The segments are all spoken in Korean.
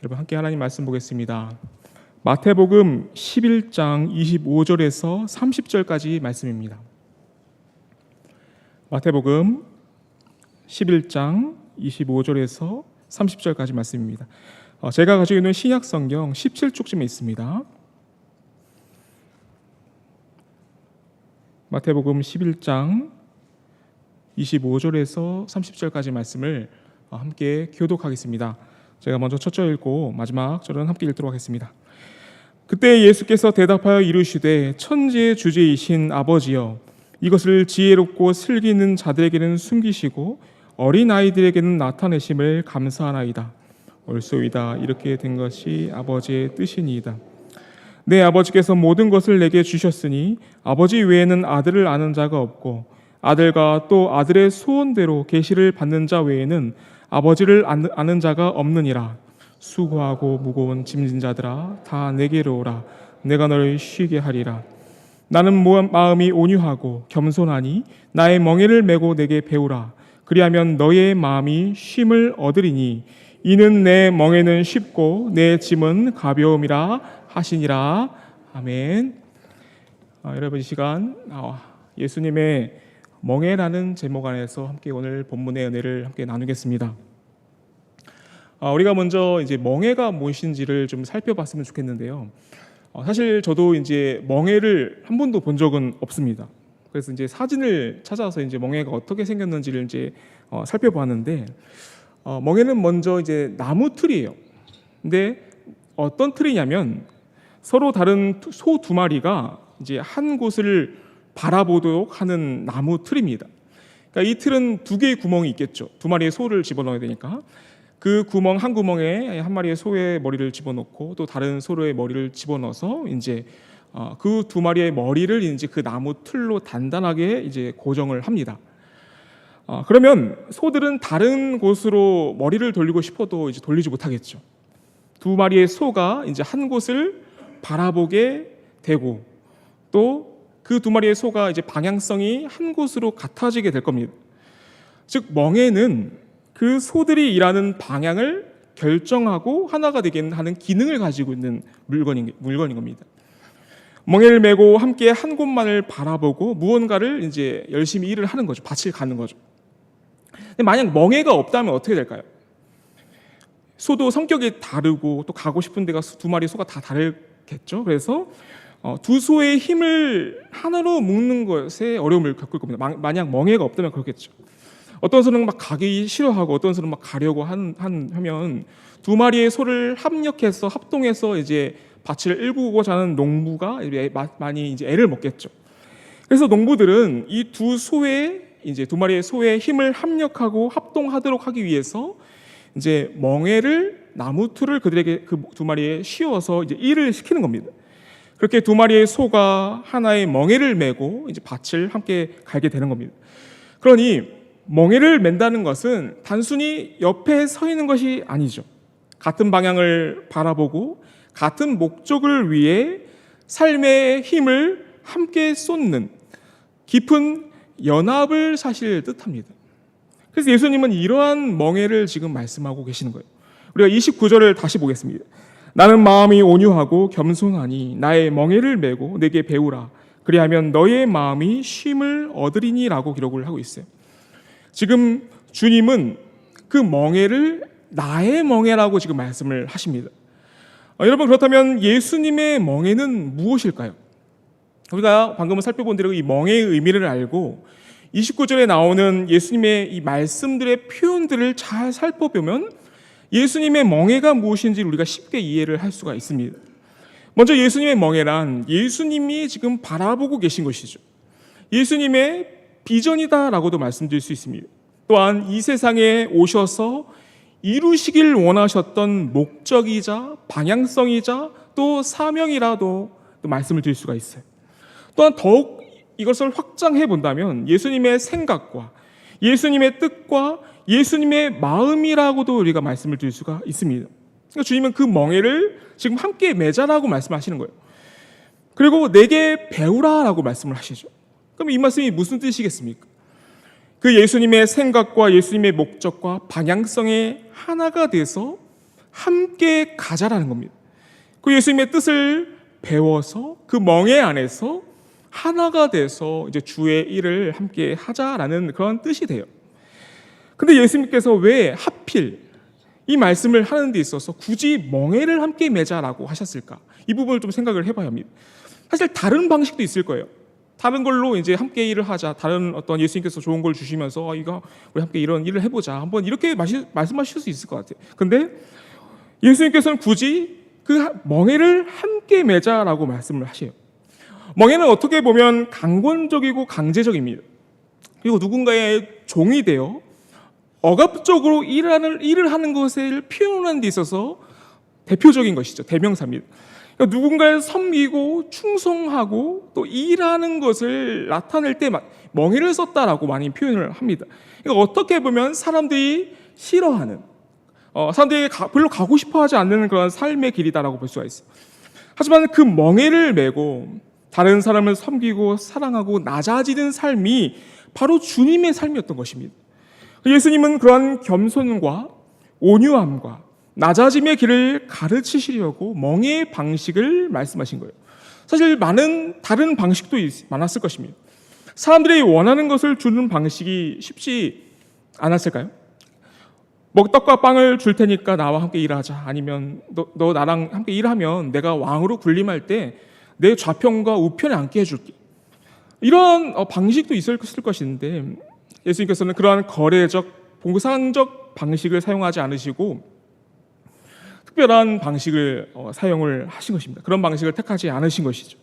여러분 함께 하나님 말씀 보겠습니다. 마태복음 11장 25절에서 30절까지 말씀입니다. 마태복음 11장 25절에서 30절까지 말씀입니다. 어, 제가 가지고 있는 신약 성경 17쪽쯤에 있습니다. 마태복음 11장 25절에서 30절까지 말씀을 어, 함께 교독하겠습니다. 제가 먼저 첫 절 읽고 마지막 절은 함께 읽도록 하겠습니다. 그때 예수께서 대답하여 이르시되 천지의 주제이신 아버지여 이것을 지혜롭고 슬기는 자들에게는 숨기시고 어린 아이들에게는 나타내심을 감사하나이다. 옳소이다. 이렇게 된 것이 아버지의 뜻이니이다. 내 아버지께서 모든 것을 내게 주셨으니 아버지 외에는 아들을 아는 자가 없고 아들과 또 아들의 소원대로 계시를 받는 자 외에는 아버지를 아는- 자가 없느니라. 수고하고 무거운 짐진 자들아 다 내게로 오라. 내가 너를 쉬게 하리라. 나는 모- 마음이 온유하고 겸손하니 나의 멍에를 메고 내게 배우라. 그리하면 너의 마음이 쉼을 얻으리니 이는 내 멍에는 쉽고 내 짐은 가벼움이라 하시니라. 아멘. 아, 여러분 이 시간 아, 예수님의 멍에라는 제목 안에서 함께 오늘 본문의 은혜를 함께 나누겠습니다. 아, 우리가 먼저 이제 멍해가 무엇인지를 좀 살펴봤으면 좋겠는데요. 어, 사실 저도 이제 멍해를 한 번도 본 적은 없습니다. 그래서 이제 사진을 찾아서 이제 멍해가 어떻게 생겼는지를 이제 어, 살펴봤는데 어, 멍해는 먼저 이제 나무 틀이에요. 근데 어떤 틀이냐면 서로 다른 소 두 마리가 이제 한 곳을 바라보도록 하는 나무 틀입니다. 그러니까 이 틀은 두 개의 구멍이 있겠죠. 두 마리의 소를 집어넣어야 되니까 그 구멍 한 구멍에 한 마리의 소의 머리를 집어넣고 또 다른 소의 머리를 집어넣어서 이제 그 두 마리의 머리를 이제 그 나무 틀로 단단하게 이제 고정을 합니다. 어, 그러면 소들은 다른 곳으로 머리를 돌리고 싶어도 이제 돌리지 못하겠죠. 두 마리의 소가 이제 한 곳을 바라보게 되고 또 그 두 마리의 소가 이제 방향성이 한 곳으로 같아지게 될 겁니다. 즉 멍에는 그 소들이 일하는 방향을 결정하고 하나가 되게 하는 기능을 가지고 있는 물건인, 물건인 겁니다. 멍에를 메고 함께 한 곳만을 바라보고 무언가를 이제 열심히 일을 하는 거죠. 밭을 가는 거죠. 만약 멍에가 없다면 어떻게 될까요? 소도 성격이 다르고 또 가고 싶은 데가 두 마리 소가 다 다르겠죠. 그래서 어, 두 소의 힘을 하나로 묶는 것에 어려움을 겪을 겁니다. 마- 만약 멍해가 없다면 그렇겠죠. 어떤 소는 막 가기 싫어하고 어떤 소는 막 가려고 한, 한 하면 두 마리의 소를 합력해서 합동해서 이제 밭을 일구고자 하는 농부가 많이 이제 애를 먹겠죠. 그래서 농부들은 이 두 소의 이제 두 마리의 소의 힘을 합력하고 합동하도록 하기 위해서 이제 멍에를 나무 틀을 그들에게 그 두 마리에 씌워서 이제 일을 시키는 겁니다. 그렇게 두 마리의 소가 하나의 멍에를 메고 이제 밭을 함께 갈게 되는 겁니다. 그러니 멍에를 맨다는 것은 단순히 옆에 서 있는 것이 아니죠. 같은 방향을 바라보고 같은 목적을 위해 삶의 힘을 함께 쏟는 깊은 연합을 사실 뜻합니다. 그래서 예수님은 이러한 멍에를 지금 말씀하고 계시는 거예요. 우리가 29절을 다시 보겠습니다. 나는 마음이 온유하고 겸손하니 나의 멍에를 메고 내게 배우라. 그리하면 너의 마음이 쉼을 얻으리니라고 기록을 하고 있어요. 지금 주님은 그 멍에를 나의 멍에라고 지금 말씀을 하십니다. 어, 여러분 그렇다면 예수님의 멍에는 무엇일까요? 우리가 방금 살펴본 대로 이 멍에의 의미를 알고 29절에 나오는 예수님의 이 말씀들의 표현들을 잘 살펴보면 예수님의 멍에가 무엇인지 우리가 쉽게 이해를 할 수가 있습니다. 먼저 예수님의 멍에란 예수님이 지금 바라보고 계신 것이죠. 예수님의 비전이다라고도 말씀드릴 수 있습니다. 또한 이 세상에 오셔서 이루시길 원하셨던 목적이자 방향성이자 또 사명이라도 또 말씀을 드릴 수가 있어요. 또한 더욱 이것을 확장해 본다면 예수님의 생각과 예수님의 뜻과 예수님의 마음이라고도 우리가 말씀을 드릴 수가 있습니다. 그러니까 주님은 그 멍에를 지금 함께 맺자라고 말씀하시는 거예요. 그리고 내게 배우라라고 말씀을 하시죠. 그럼 이 말씀이 무슨 뜻이겠습니까? 그 예수님의 생각과 예수님의 목적과 방향성에 하나가 돼서 함께 가자라는 겁니다. 그 예수님의 뜻을 배워서 그 멍에 안에서 하나가 돼서 이제 주의 일을 함께 하자라는 그런 뜻이 돼요. 근데 예수님께서 왜 하필 이 말씀을 하는 데 있어서 굳이 멍에를 함께 매자라고 하셨을까? 이 부분을 좀 생각을 해봐야 합니다. 사실 다른 방식도 있을 거예요. 다른 걸로 이제 함께 일을 하자. 다른 어떤 예수님께서 좋은 걸 주시면서 어, 이거 우리 함께 이런 일을 해보자. 한번 이렇게 마시, 말씀하실 수 있을 것 같아요. 근데 예수님께서는 굳이 그 멍에를 함께 매자라고 말씀을 하셔요. 멍에는 어떻게 보면 강권적이고 강제적입니다. 그리고 누군가의 종이 되어 억압적으로 일하는, 일을 하는 것을 표현하는 데 있어서 대표적인 것이죠. 대명사입니다. 그러니까 누군가를 섬기고 충성하고 또 일하는 것을 나타낼 때 멍에를 썼다라고 많이 표현을 합니다. 그러니까 어떻게 보면 사람들이 싫어하는 어, 사람들이 가, 별로 가고 싶어하지 않는 그런 삶의 길이다라고 볼 수가 있어요. 하지만 그 멍에를 메고 다른 사람을 섬기고 사랑하고 낮아지는 삶이 바로 주님의 삶이었던 것입니다. 예수님은 그러한 겸손과 온유함과 낮아짐의 길을 가르치시려고 멍의 방식을 말씀하신 거예요. 사실 많은 다른 방식도 있- 많았을 것입니다. 사람들이 원하는 것을 주는 방식이 쉽지 않았을까요? 먹떡과 빵을 줄 테니까 나와 함께 일하자. 아니면 너, 너 나랑 함께 일하면 내가 왕으로 군림할 때 내 좌편과 우편에 앉게 해줄게. 이런 어, 방식도 있을 것인데 예수님께서는 그러한 거래적, 봉상적 방식을 사용하지 않으시고 특별한 방식을 어, 사용을 하신 것입니다. 그런 방식을 택하지 않으신 것이죠.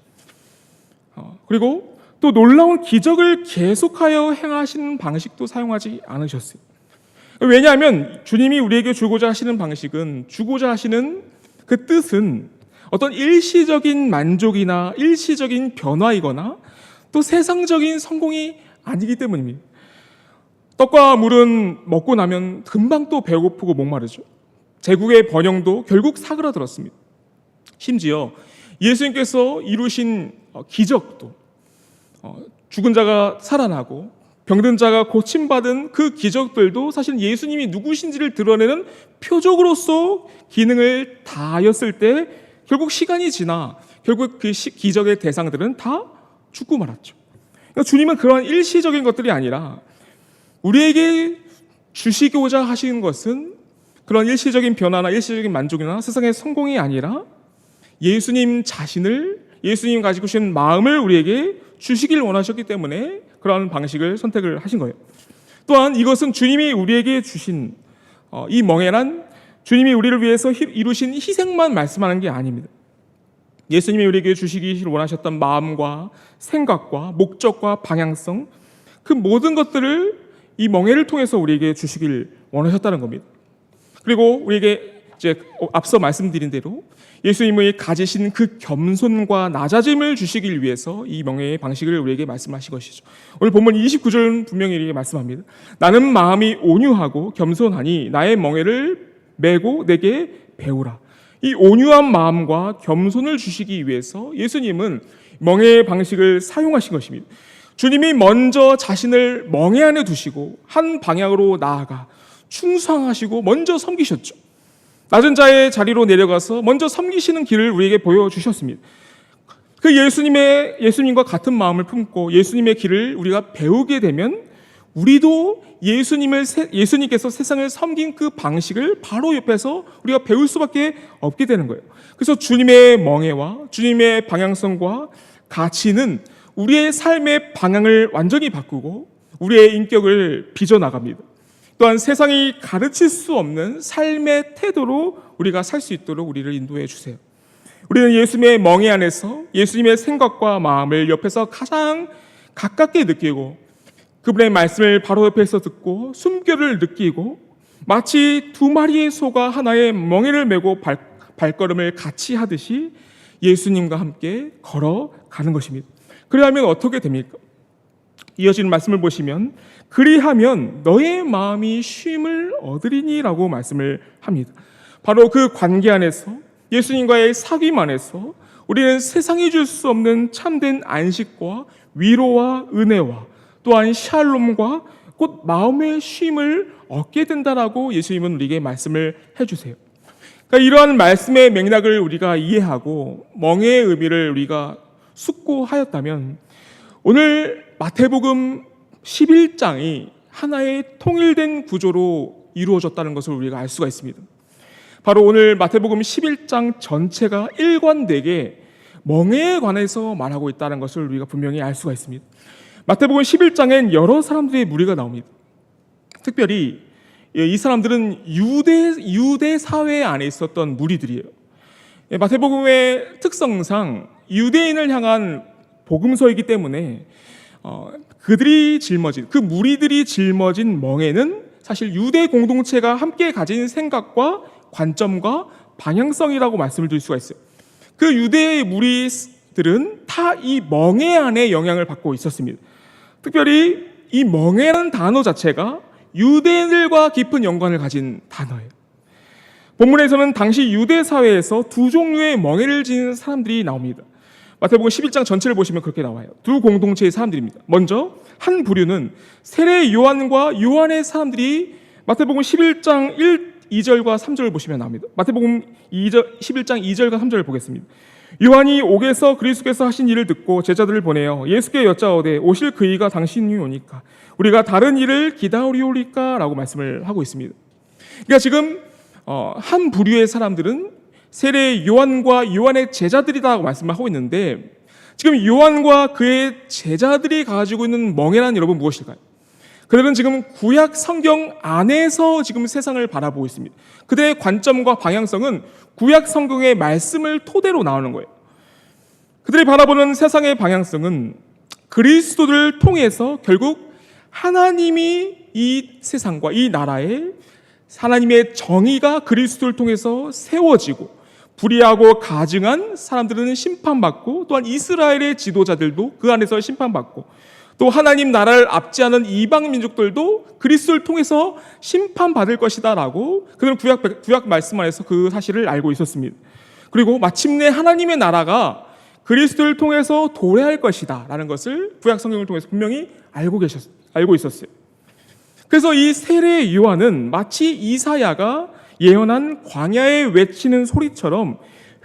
어, 그리고 또 놀라운 기적을 계속하여 행하시는 방식도 사용하지 않으셨어요. 왜냐하면 주님이 우리에게 주고자 하시는 방식은 주고자 하시는 그 뜻은 어떤 일시적인 만족이나 일시적인 변화이거나 또 세상적인 성공이 아니기 때문입니다. 떡과 물은 먹고 나면 금방 또 배고프고 목마르죠. 제국의 번영도 결국 사그라들었습니다. 심지어 예수님께서 이루신 어, 기적도 어, 죽은 자가 살아나고 병든 자가 고침받은 그 기적들도 사실 예수님이 누구신지를 드러내는 표적으로서 기능을 다하였을 때 결국 시간이 지나 결국 그 시- 기적의 대상들은 다 죽고 말았죠. 그러니까 주님은 그러한 일시적인 것들이 아니라 우리에게 주시고자 하시는 것은 그런 일시적인 변화나 일시적인 만족이나 세상의 성공이 아니라 예수님 자신을 예수님 가지고 계신 마음을 우리에게 주시길 원하셨기 때문에 그러한 방식을 선택을 하신 거예요. 또한 이것은 주님이 우리에게 주신 어, 이 멍에란 주님이 우리를 위해서 희- 이루신 희생만 말씀하는 게 아닙니다. 예수님이 우리에게 주시기 원하셨던 마음과 생각과 목적과 방향성 그 모든 것들을 이 멍에를 통해서 우리에게 주시길 원하셨다는 겁니다. 그리고 우리에게 이제 앞서 말씀드린 대로 예수님의 가지신 그 겸손과 낮아짐을 주시길 위해서 이 명예의 방식을 우리에게 말씀하신 것이죠. 오늘 본문 29절은 분명히 이렇게 말씀합니다. 나는 마음이 온유하고 겸손하니 나의 멍에를 메고 내게 배우라. 이 온유한 마음과 겸손을 주시기 위해서 예수님은 멍에의 방식을 사용하신 것입니다. 주님이 먼저 자신을 멍에 안에 두시고 한 방향으로 나아가 충성하시고 먼저 섬기셨죠. 낮은 자의 자리로 내려가서 먼저 섬기시는 길을 우리에게 보여주셨습니다. 그 예수님의 예수님과 같은 마음을 품고 예수님의 길을 우리가 배우게 되면 우리도 예수님을 세- 예수님께서 세상을 섬긴 그 방식을 바로 옆에서 우리가 배울 수밖에 없게 되는 거예요. 그래서 주님의 멍에와 주님의 방향성과 가치는 우리의 삶의 방향을 완전히 바꾸고 우리의 인격을 빚어 나갑니다. 또한 세상이 가르칠 수 없는 삶의 태도로 우리가 살 수 있도록 우리를 인도해 주세요. 우리는 예수님의 멍에 안에서 예수님의 생각과 마음을 옆에서 가장 가깝게 느끼고 그분의 말씀을 바로 옆에서 듣고 숨결을 느끼고 마치 두 마리의 소가 하나의 멍에를 메고 발, 발걸음을 같이 하듯이 예수님과 함께 걸어가는 것입니다. 그리하면 어떻게 됩니까? 이어지는 말씀을 보시면 그리하면 너의 마음이 쉼을 얻으리니라고 말씀을 합니다. 바로 그 관계 안에서 예수님과의 사귐 안에서 우리는 세상이 줄 수 없는 참된 안식과 위로와 은혜와 또한 샬롬과 곧 마음의 쉼을 얻게 된다라고 예수님은 우리에게 말씀을 해주세요. 그러니까 이러한 말씀의 맥락을 우리가 이해하고 멍에의 의미를 우리가 숙고하였다면 오늘 마태복음 11장이 하나의 통일된 구조로 이루어졌다는 것을 우리가 알 수가 있습니다. 바로 오늘 마태복음 11장 전체가 일관되게 멍에에 관해서 말하고 있다는 것을 우리가 분명히 알 수가 있습니다. 마태복음 11장엔 여러 사람들의 무리가 나옵니다. 특별히 예, 이 사람들은 유대 유대 사회 안에 있었던 무리들이에요. 예, 마태복음의 특성상 유대인을 향한 복음서이기 때문에 어, 그들이 짊어진 그 무리들이 짊어진 멍에는 사실 유대 공동체가 함께 가진 생각과 관점과 방향성이라고 말씀을 드릴 수가 있어요. 그 유대의 무리들은 다 이 멍에 안에 영향을 받고 있었습니다. 특별히 이 멍에라는 단어 자체가 유대인들과 깊은 연관을 가진 단어예요. 본문에서는 당시 유대 사회에서 두 종류의 멍에를 지닌 사람들이 나옵니다. 마태복음 11장 전체를 보시면 그렇게 나와요. 두 공동체의 사람들입니다. 먼저 한 부류는 세례 요한과 요한의 사람들이 마태복음 11장 1, 2절과 3절을 보시면 나옵니다. 마태복음 2절, 11장 2절과 3절을 보겠습니다. 요한이 옥에서 그리스도께서 하신 일을 듣고 제자들을 보내어 예수께 여짜오되 오실 그이가 당신이 오니까 우리가 다른 일을 기다리오리까라고 말씀을 하고 있습니다. 그러니까 지금 어, 한 부류의 사람들은 세례 요한과 요한의 제자들이라고 말씀을 하고 있는데 지금 요한과 그의 제자들이 가지고 있는 멍해란 여러분 무엇일까요? 그들은 지금 구약 성경 안에서 지금 세상을 바라보고 있습니다. 그들의 관점과 방향성은 구약 성경의 말씀을 토대로 나오는 거예요. 그들이 바라보는 세상의 방향성은 그리스도를 통해서 결국 하나님이 이 세상과 이 나라에 하나님의 정의가 그리스도를 통해서 세워지고 불의하고 가증한 사람들은 심판받고 또한 이스라엘의 지도자들도 그 안에서 심판받고 또 하나님 나라를 압지하는 이방 민족들도 그리스도를 통해서 심판받을 것이다라고 그들은 구약 구약 말씀 안에서 그 사실을 알고 있었습니다. 그리고 마침내 하나님의 나라가 그리스도를 통해서 도래할 것이다라는 것을 구약 성경을 통해서 분명히 알고 계셨 알고 있었어요. 그래서 이 세례 요한은 마치 이사야가 예언한 광야에 외치는 소리처럼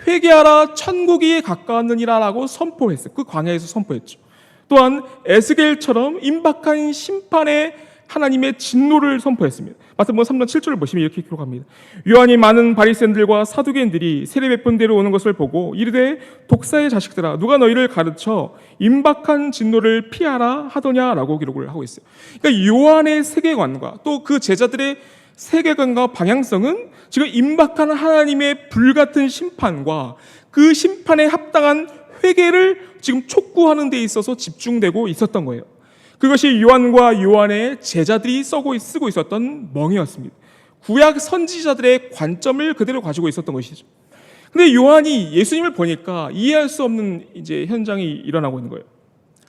회개하라 천국이 가까웠느니라라고 선포했어요. 그 광야에서 선포했죠. 또한 에스겔처럼 임박한 심판의 하나님의 진노를 선포했습니다. 마태복음 3장 7절을 보시면 이렇게 기록합니다. 요한이 많은 바리새인들과 사두개인들이 세례 베푼 대로 오는 것을 보고 이르되 독사의 자식들아 누가 너희를 가르쳐 임박한 진노를 피하라 하더냐라고 기록을 하고 있어요. 그러니까 요한의 세계관과 또 그 제자들의 세계관과 방향성은 지금 임박한 하나님의 불같은 심판과 그 심판에 합당한 회개를 지금 촉구하는 데 있어서 집중되고 있었던 거예요. 그것이 요한과 요한의 제자들이 쓰고, 있었던 멍이었습니다. 구약 선지자들의 관점을 그대로 가지고 있었던 것이죠. 근데 요한이 예수님을 보니까 이해할 수 없는 이제 현장이 일어나고 있는 거예요.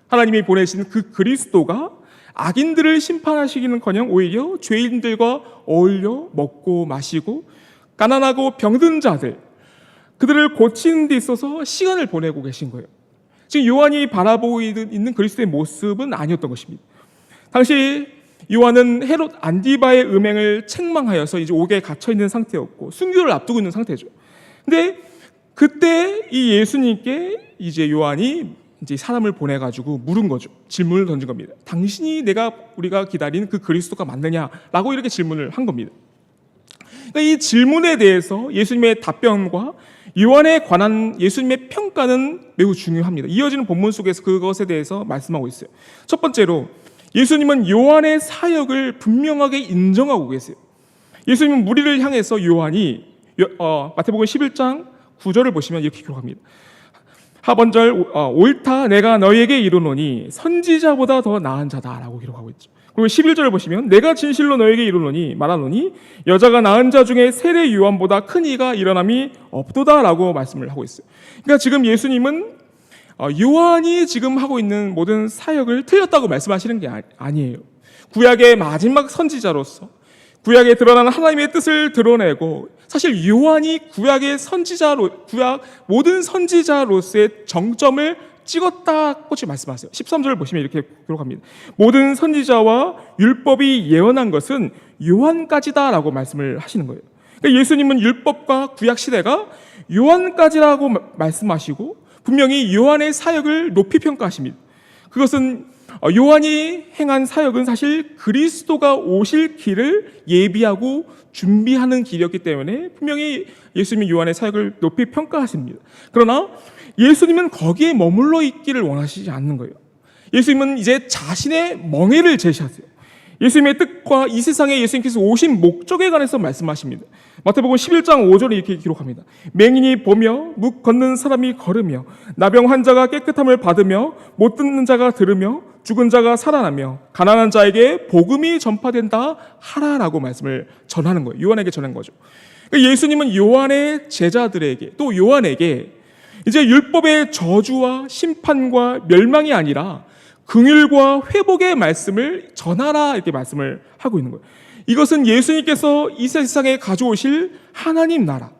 하나님이 보내신 그 그리스도가 악인들을 심판하시기는커녕 오히려 죄인들과 어울려 먹고 마시고 가난하고 병든 자들 그들을 고치는 데 있어서 시간을 보내고 계신 거예요. 지금 요한이 바라보고 있는 그리스도의 모습은 아니었던 것입니다. 당시 요한은 헤롯 안디바의 음행을 책망하여서 이제 옥에 갇혀 있는 상태였고 순교를 앞두고 있는 상태죠. 근데 그때 이 예수님께 이제 요한이 이제 사람을 보내 가지고 물은 거죠. 질문을 던진 겁니다. 당신이 내가 우리가 기다리는 그 그리스도가 맞느냐라고 이렇게 질문을 한 겁니다. 그러니까 이 질문에 대해서 예수님의 답변과 요한에 관한 예수님의 평가는 매우 중요합니다. 이어지는 본문 속에서 그것에 대해서 말씀하고 있어요. 첫 번째로 예수님은 요한의 사역을 분명하게 인정하고 계세요. 예수님은 무리를 향해서 요한이 어, 마태복음 11장 9절을 보시면 이렇게 기록합니다. 하번절 어, 옳다 내가 너희에게 이르노니 선지자보다 더 나은 자다라고 기록하고 있죠. 그리고 11절을 보시면 내가 진실로 너에게 이르노니 말하노니 여자가 낳은 자 중에 세례 요한보다 큰 이가 일어남이 없도다라고 말씀을 하고 있어요. 그러니까 지금 예수님은 어, 요한이 지금 하고 있는 모든 사역을 틀렸다고 말씀하시는 게 아니에요. 구약의 마지막 선지자로서 구약에 드러나는 하나님의 뜻을 드러내고 사실 요한이 구약의 선지자로 구약 모든 선지자로서의 정점을 찍었다고 지금 말씀하세요. 13절을 보시면 이렇게 기록합니다. 모든 선지자와 율법이 예언한 것은 요한까지다라고 말씀을 하시는 거예요. 그러니까 예수님은 율법과 구약 시대가 요한까지라고 마- 말씀하시고 분명히 요한의 사역을 높이 평가하십니다. 그것은 어, 요한이 행한 사역은 사실 그리스도가 오실 길을 예비하고 준비하는 길이었기 때문에 분명히 예수님이 요한의 사역을 높이 평가하십니다. 그러나 예수님은 거기에 머물러 있기를 원하시지 않는 거예요. 예수님은 이제 자신의 멍에를 제시하세요. 예수님의 뜻과 이 세상에 예수님께서 오신 목적에 관해서 말씀하십니다. 마태복음 11장 5절에 이렇게 기록합니다. 맹인이 보며 묵 걷는 사람이 걸으며 나병 환자가 깨끗함을 받으며 못 듣는 자가 들으며 죽은 자가 살아나며 가난한 자에게 복음이 전파된다 하라라고 말씀을 전하는 거예요. 요한에게 전한 거죠. 그러니까 예수님은 요한의 제자들에게 또 요한에게 이제 율법의 저주와 심판과 멸망이 아니라 긍휼과 회복의 말씀을 전하라 이렇게 말씀을 하고 있는 거예요. 이것은 예수님께서 이 세상에 가져오실 하나님 나라.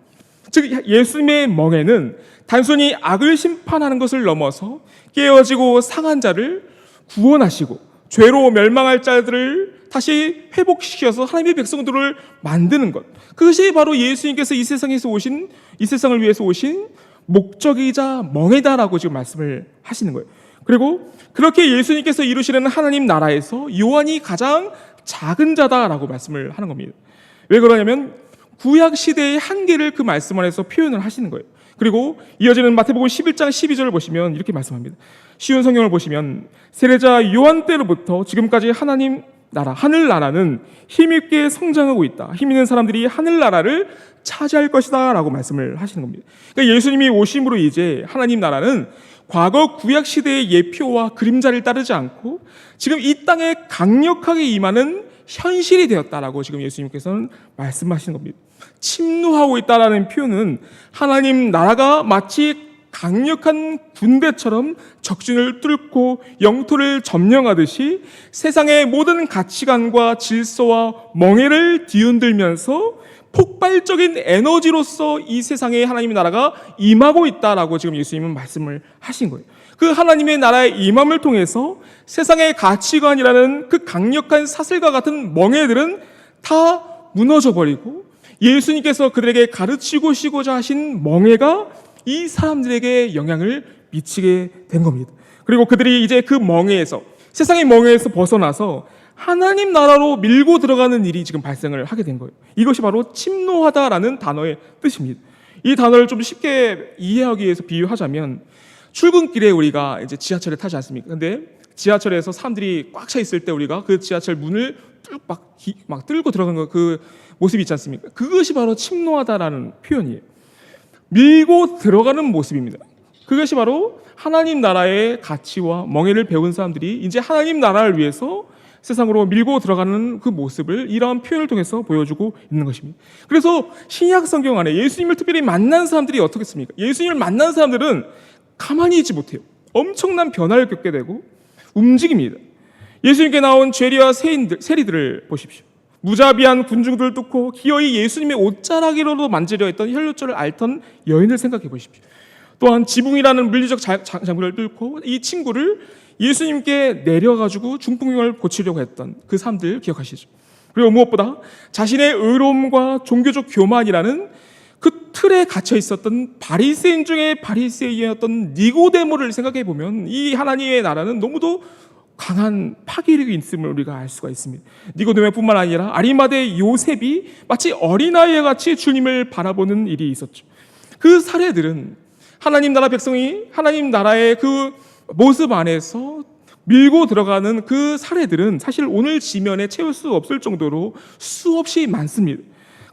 즉 예수님의 멍에는 단순히 악을 심판하는 것을 넘어서 깨어지고 상한 자를 구원하시고 죄로 멸망할 자들을 다시 회복시켜서 하나님의 백성들을 만드는 것. 그것이 바로 예수님께서 이 세상에서 오신 이 세상을 위해서 오신 목적이자 멍에다라고 지금 말씀을 하시는 거예요. 그리고 그렇게 예수님께서 이루시는 하나님 나라에서 요한이 가장 작은 자다라고 말씀을 하는 겁니다. 왜 그러냐면 구약 시대의 한계를 그 말씀 안에서 표현을 하시는 거예요. 그리고 이어지는 마태복음 11장 12절을 보시면 이렇게 말씀합니다. 쉬운 성경을 보시면 세례자 요한 때로부터 지금까지 하나님 나라 하늘 나라는 힘있게 성장하고 있다. 힘 있는 사람들이 하늘 나라를 차지할 것이다 라고 말씀을 하시는 겁니다. 그러니까 예수님이 오심으로 이제 하나님 나라는 과거 구약 시대의 예표와 그림자를 따르지 않고 지금 이 땅에 강력하게 임하는 현실이 되었다라고 지금 예수님께서는 말씀하시는 겁니다. 침노하고 있다라는 표현은 하나님 나라가 마치 강력한 군대처럼 적진을 뚫고 영토를 점령하듯이 세상의 모든 가치관과 질서와 멍해를 뒤흔들면서 폭발적인 에너지로서 이 세상에 하나님의 나라가 임하고 있다라고 지금 예수님은 말씀을 하신 거예요. 그 하나님의 나라의 임함을 통해서 세상의 가치관이라는 그 강력한 사슬과 같은 멍해들은 다 무너져 버리고 예수님께서 그들에게 가르치고 시고자 하신 멍해가 이 사람들에게 영향을 미치게 된 겁니다. 그리고 그들이 이제 그 멍해에서 세상의 멍해에서 벗어나서 하나님 나라로 밀고 들어가는 일이 지금 발생을 하게 된 거예요. 이것이 바로 침노하다라는 단어의 뜻입니다. 이 단어를 좀 쉽게 이해하기 위해서 비유하자면 출근길에 우리가 이제 지하철에 타지 않습니까? 근데 지하철에서 사람들이 꽉 차 있을 때 우리가 그 지하철 문을 뚫막 막 뚫고 거그 모습이 있지 않습니까? 그것이 바로 침노하다라는 표현이에요. 밀고 들어가는 모습입니다. 그것이 바로 하나님 나라의 가치와 멍해를 배운 사람들이 이제 하나님 나라를 위해서 세상으로 밀고 들어가는 그 모습을 이러한 표현을 통해서 보여주고 있는 것입니다. 그래서 신약 성경 안에 예수님을 특별히 만난 사람들이 어떻겠습니까? 예수님을 만난 사람들은 가만히 있지 못해요. 엄청난 변화를 겪게 되고 움직입니다. 예수님께 나온 죄리와 세인들, 세리들을 보십시오. 무자비한 군중들을 뚫고 기어이 예수님의 옷자락이로도 만지려 했던 혈루증을 앓던 여인을 생각해 보십시오. 또한 지붕이라는 물리적 장부를 뚫고 이 친구를 예수님께 내려가지고 중풍병을 고치려고 했던 그 사람들 기억하시죠? 그리고 무엇보다 자신의 의로움과 종교적 교만이라는 그 틀에 갇혀 있었던 바리새인 중에 바리새인이었던 니고데모를 생각해 보면 이 하나님의 나라는 너무도 강한 파괴력이 있음을 우리가 알 수가 있습니다. 니고데모뿐만 아니라 아리마대 요셉이 마치 어린아이와 같이 주님을 바라보는 일이 있었죠. 그 사례들은 하나님 나라 백성이 하나님 나라의 그 모습 안에서 밀고 들어가는 그 사례들은 사실 오늘 지면에 채울 수 없을 정도로 수없이 많습니다.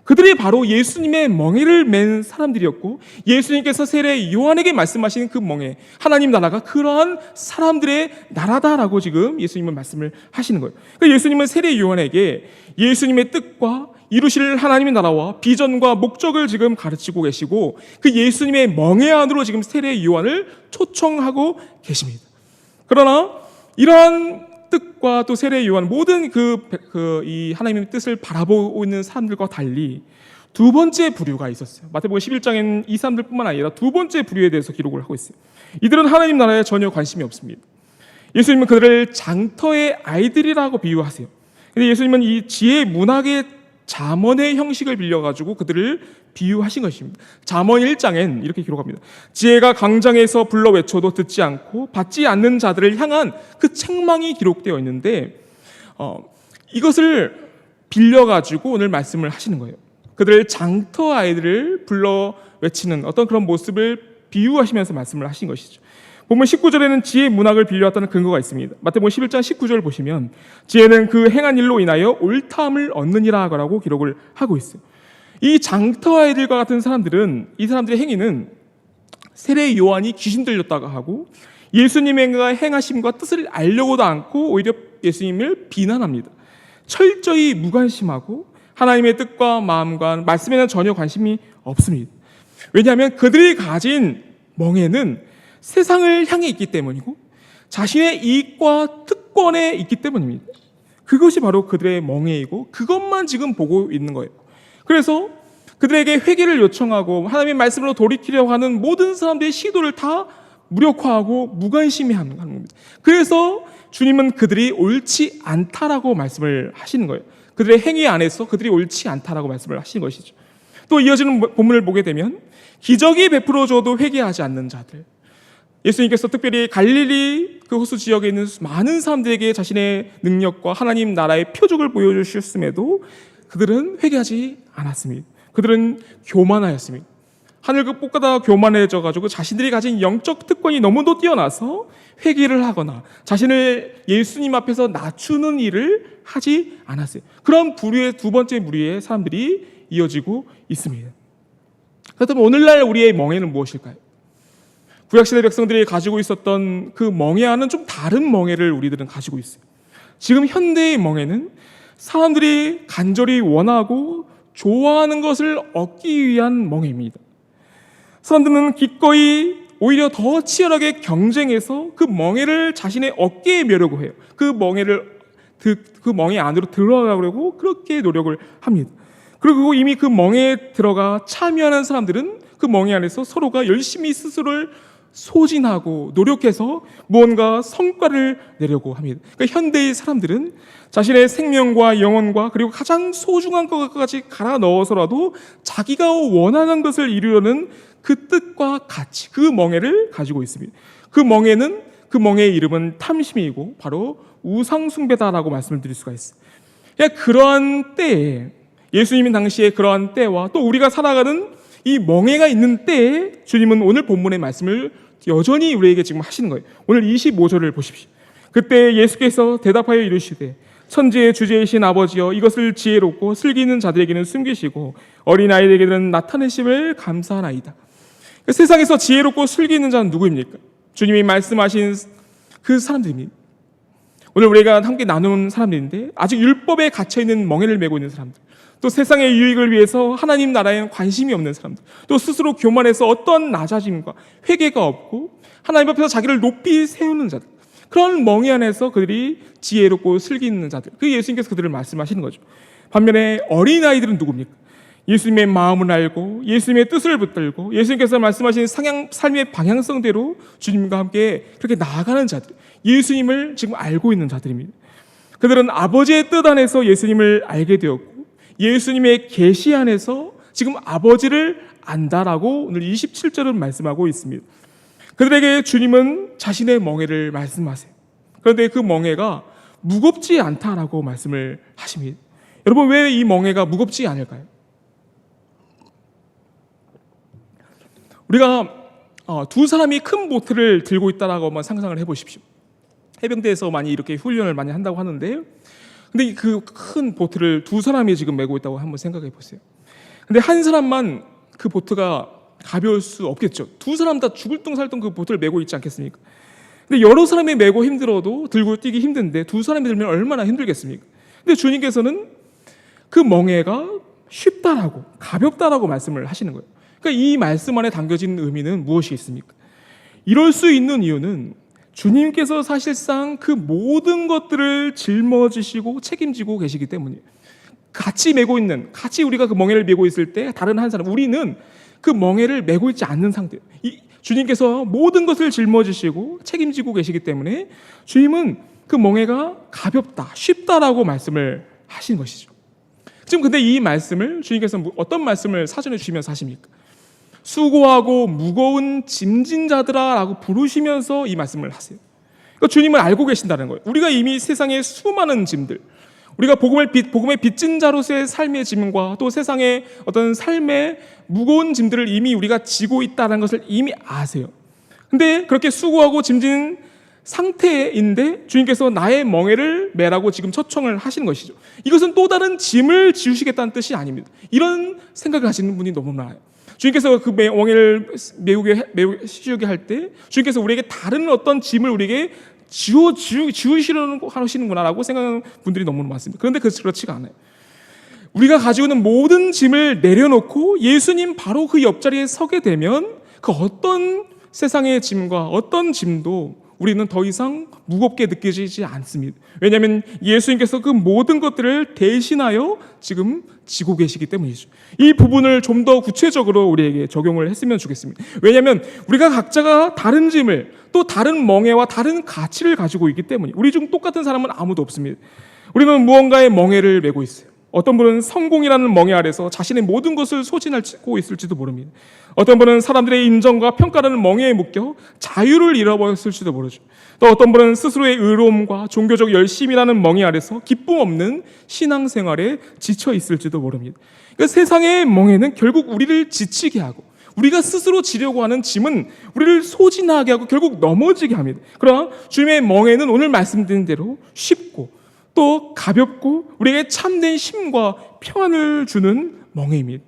그들이 바로 예수님의 멍에를 맨 사람들이었고 예수님께서 세례 요한에게 말씀하신 그 멍에 하나님 나라가 그러한 사람들의 나라다라고 지금 예수님은 말씀을 하시는 거예요. 그러니까 예수님은 세례 요한에게 예수님의 뜻과 이루실 하나님의 나라와 비전과 목적을 지금 가르치고 계시고 그 예수님의 멍에 안으로 지금 세례 요한을 초청하고 계십니다. 그러나 이러한 뜻과 또 세례 요한 모든 그 그 이 하나님의 뜻을 바라보고 있는 사람들과 달리 두 번째 부류가 있었어요. 마태복음 11장에는 이 사람들뿐만 아니라 두 번째 부류에 대해서 기록을 하고 있어요. 이들은 하나님 나라에 전혀 관심이 없습니다. 예수님은 그들을 장터의 아이들이라고 비유하세요. 근데 예수님은 이 지혜 문학의 잠언의 형식을 빌려가지고 그들을 비유하신 것입니다. 잠언 1장엔 이렇게 기록합니다. 지혜가 강장에서 불러 외쳐도 듣지 않고 받지 않는 자들을 향한 그 책망이 기록되어 있는데 어, 이것을 빌려가지고 오늘 말씀을 하시는 거예요. 그들 장터 아이들을 불러 외치는 어떤 그런 모습을 비유하시면서 말씀을 하신 것이죠. 보면 19절에는 지혜 문학을 빌려왔다는 근거가 있습니다. 마태복음 11장 19절 보시면 지혜는 그 행한 일로 인하여 옳다함을 얻느니라라고 기록을 하고 있어요. 이 장터 아이들과 같은 사람들은 이 사람들의 행위는 세례 요한이 귀신 들렸다가 하고 예수님의 행하심과 뜻을 알려고도 않고 오히려 예수님을 비난합니다. 철저히 무관심하고 하나님의 뜻과 마음과 말씀에는 전혀 관심이 없습니다. 왜냐하면 그들이 가진 멍에는 세상을 향해 있기 때문이고 자신의 이익과 특권에 있기 때문입니다. 그것이 바로 그들의 멍에이고 그것만 지금 보고 있는 거예요. 그래서 그들에게 회개를 요청하고 하나님의 말씀으로 돌이키려고 하는 모든 사람들의 시도를 다 무력화하고 무관심해 하는 겁니다. 그래서 주님은 그들이 옳지 않다라고 말씀을 하시는 거예요. 그들의 행위 안에서 그들이 옳지 않다라고 말씀을 하시는 것이죠. 또 이어지는 본문을 보게 되면 기적이 베풀어줘도 회개하지 않는 자들. 예수님께서 특별히 갈릴리 그 호수 지역에 있는 많은 사람들에게 자신의 능력과 하나님 나라의 표적을 보여주셨음에도 그들은 회개하지 않았습니다. 그들은 교만하였습니다. 하늘급 꽃가다 교만해져 가지고 자신들이 가진 영적 특권이 너무도 뛰어나서 회개를 하거나 자신을 예수님 앞에서 낮추는 일을 하지 않았어요. 그런 부류의 두 번째 무리의 사람들이 이어지고 있습니다. 그렇다면 오늘날 우리의 멍에는 무엇일까요? 구약시대 백성들이 가지고 있었던 그 멍에와는 좀 다른 멍에를 우리들은 가지고 있어요. 지금 현대의 멍에는 사람들이 간절히 원하고 좋아하는 것을 얻기 위한 멍에입니다. 사람들은 기꺼이 오히려 더 치열하게 경쟁해서 그 멍에를 자신의 어깨에 메려고 해요. 그 멍에를 그, 그 멍에 안으로 들어가려고 그렇게 노력을 합니다. 그리고 이미 그 멍에 들어가 참여하는 사람들은 그 멍에 안에서 서로가 열심히 스스로를 소진하고 노력해서 무언가 성과를 내려고 합니다. 그러니까 현대의 사람들은 자신의 생명과 영혼과 그리고 가장 소중한 것까지 갈아 넣어서라도 자기가 원하는 것을 이루려는 그 뜻과 가치, 그 멍에를 가지고 있습니다. 그 멍에는 그 멍에의 이름은 탐심이고 바로 우상숭배다라고 말씀을 드릴 수가 있어요. 그러니까 그러한 때에 예수님이 당시에 그러한 때와 또 우리가 살아가는 이 멍해가 있는 때에 주님은 오늘 본문의 말씀을 여전히 우리에게 지금 하시는 거예요. 오늘 25절을 보십시오. 그때 예수께서 대답하여 이르시되 천지의 주제이신 아버지여 이것을 지혜롭고 슬기는 자들에게는 숨기시고 어린아이들에게는 나타내심을 감사하나이다. 세상에서 지혜롭고 슬기 있는 자는 누구입니까? 주님이 말씀하신 그 사람들입니다. 오늘 우리가 함께 나누는 사람들인데 아직 율법에 갇혀 있는 멍에를 메고 있는 사람들. 또 세상의 유익을 위해서 하나님 나라에 관심이 없는 사람들, 또 스스로 교만해서 어떤 낮아짐과 회개가 없고 하나님 앞에서 자기를 높이 세우는 자들, 그런 멍에 안에서 그들이 지혜롭고 슬기 있는 자들, 그 예수님께서 그들을 말씀하시는 거죠. 반면에 어린 아이들은 누굽니까? 예수님의 마음을 알고 예수님의 뜻을 붙들고 예수님께서 말씀하신 상향, 삶의 방향성대로 주님과 함께 그렇게 나아가는 자들, 예수님을 지금 알고 있는 자들입니다. 그들은 아버지의 뜻 안에서 예수님을 알게 되었고 예수님의 계시 안에서 지금 아버지를 안다라고 오늘 27절은 말씀하고 있습니다. 그들에게 주님은 자신의 멍에를 말씀하세요. 그런데 그 멍에가 무겁지 않다라고 말씀을 하십니다. 여러분 왜 이 멍에가 무겁지 않을까요? 우리가 어, 두 사람이 큰 보트를 들고 있다라고 한번 상상을 해보십시오. 해병대에서 많이 이렇게 훈련을 많이 한다고 하는데 근데 그 큰 보트를 두 사람이 지금 메고 있다고 한번 생각해 보세요. 근데 한 사람만 그 보트가 가벼울 수 없겠죠. 두 사람 다 죽을 둥살둥 그 보트를 메고 있지 않겠습니까? 근데 여러 사람이 메고 힘들어도 들고 뛰기 힘든데 두 사람이 들면 얼마나 힘들겠습니까? 근데 주님께서는 그 멍해가 쉽다라고 가볍다라고 말씀을 하시는 거예요. 그러니까 이 말씀 안에 담겨진 의미는 무엇이 있습니까? 이럴 수 있는 이유는 주님께서 사실상 그 모든 것들을 짊어지시고 책임지고 계시기 때문이에요. 같이 메고 있는, 같이 우리가 그 멍에를 메고 있을 때 다른 한 사람, 우리는 그 멍에를 메고 있지 않는 상태. 이 주님께서 모든 것을 짊어지시고 책임지고 계시기 때문에 주님은 그 멍에가 가볍다, 쉽다라고 말씀을 하신 것이죠. 지금 근데 이 말씀을 주님께서 뭐- 어떤 말씀을 사전에 주시면서 하십니까? 수고하고 무거운 짐진 자들아라고 부르시면서 이 말씀을 하세요. 그러니까 주님을 알고 계신다는 거예요. 우리가 이미 세상의 수많은 짐들, 우리가 복음을 빚, 복음의 빚진 자로서의 삶의 짐과 또 세상의 어떤 삶의 무거운 짐들을 이미 우리가 지고 있다는 것을 이미 아세요. 근데 그렇게 수고하고 짐진 상태인데 주님께서 나의 멍에를 매라고 지금 초청을 하시는 것이죠. 이것은 또 다른 짐을 지우시겠다는 뜻이 아닙니다. 이런 생각을 하시는 분이 너무 많아요. 주님께서 그 매- 멍에를 메우게 메우 씌우게 할 때 주님께서 우리에게 다른 어떤 짐을 우리에게 지워 지우 지우시려는 하시는구나라고 생각하는 분들이 너무 많습니다. 그런데 그- 그렇지가 않아요. 우리가 가지고 있는 모든 짐을 내려놓고 예수님 바로 그 옆자리에 서게 되면 그 어떤 세상의 짐과 어떤 짐도 우리는 더 이상 무겁게 느껴지지 않습니다. 왜냐하면 예수님께서 그 모든 것들을 대신하여 지금 지고 계시기 때문이죠. 이 부분을 좀 더 구체적으로 우리에게 적용을 했으면 좋겠습니다. 왜냐하면 우리가 각자가 다른 짐을 또 다른 멍해와 다른 가치를 가지고 있기 때문에 우리 중 똑같은 사람은 아무도 없습니다. 우리는 무언가의 멍해를 메고 있어요. 어떤 분은 성공이라는 멍해 아래서 자신의 모든 것을 소진하고 있을지도 모릅니다. 어떤 분은 사람들의 인정과 평가라는 멍해에 묶여 자유를 잃어버렸을지도 모르죠. 또 어떤 분은 스스로의 의로움과 종교적 열심이라는 멍해 아래서 기쁨 없는 신앙생활에 지쳐 있을지도 모릅니다. 그러니까 세상의 멍해는 결국 우리를 지치게 하고 우리가 스스로 지려고 하는 짐은 우리를 소진하게 하고 결국 넘어지게 합니다. 그러나 주님의 멍에는 오늘 말씀드린 대로 쉽고 또 가볍고 우리에게 참된 힘과 평안을 주는 멍에입니다.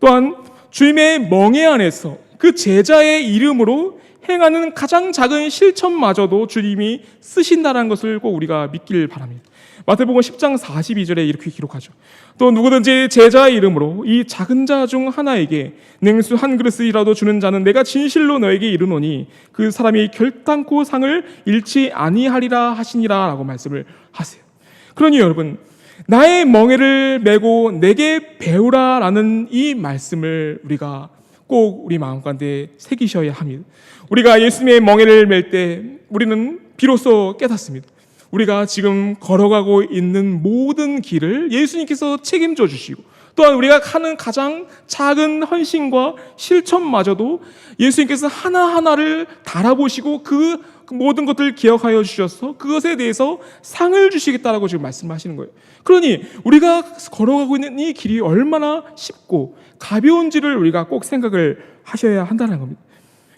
또한 주님의 멍에 안에서 그 제자의 이름으로 행하는 가장 작은 실천마저도 주님이 쓰신다는 것을 꼭 우리가 믿길 바랍니다. 마태복음 10장 42절에 이렇게 기록하죠. 또 누구든지 제자의 이름으로 이 작은 자 중 하나에게 냉수 한 그릇이라도 주는 자는 내가 진실로 너에게 이르노니 그 사람이 결단코 상을 잃지 아니하리라 하시니라라고 말씀을 하세요. 그러니 여러분 나의 멍에를 메고 내게 배우라 라는 이 말씀을 우리가 꼭 우리 마음 가운데 새기셔야 합니다. 우리가 예수님의 멍에를 멜 때 우리는 비로소 깨닫습니다. 우리가 지금 걸어가고 있는 모든 길을 예수님께서 책임져 주시고 또한 우리가 하는 가장 작은 헌신과 실천마저도 예수님께서 하나하나를 달아보시고 그 모든 것들을 기억하여 주셔서 그것에 대해서 상을 주시겠다라고 지금 말씀하시는 거예요. 그러니 우리가 걸어가고 있는 이 길이 얼마나 쉽고 가벼운지를 우리가 꼭 생각을 하셔야 한다는 겁니다.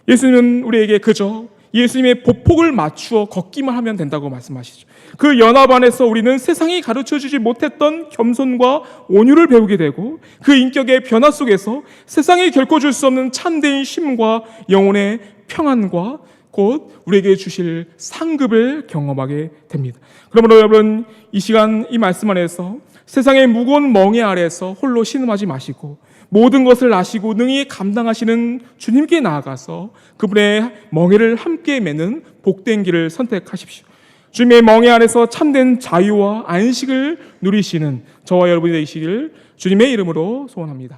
예수님은 우리에게 그저 예수님의 보폭을 맞추어 걷기만 하면 된다고 말씀하시죠. 그 연합 안에서 우리는 세상이 가르쳐 주지 못했던 겸손과 온유를 배우게 되고 그 인격의 변화 속에서 세상이 결코 줄 수 없는 참된 쉼과 영혼의 평안과 곧 우리에게 주실 상급을 경험하게 됩니다. 그러므로 여러분 이 시간 이 말씀 안에서 세상의 무거운 멍에 아래서 홀로 신음하지 마시고 모든 것을 아시고 능히 감당하시는 주님께 나아가서 그분의 멍에를 함께 매는 복된 길을 선택하십시오. 주님의 멍에 안에서 참된 자유와 안식을 누리시는 저와 여러분이 되시길 주님의 이름으로 소원합니다.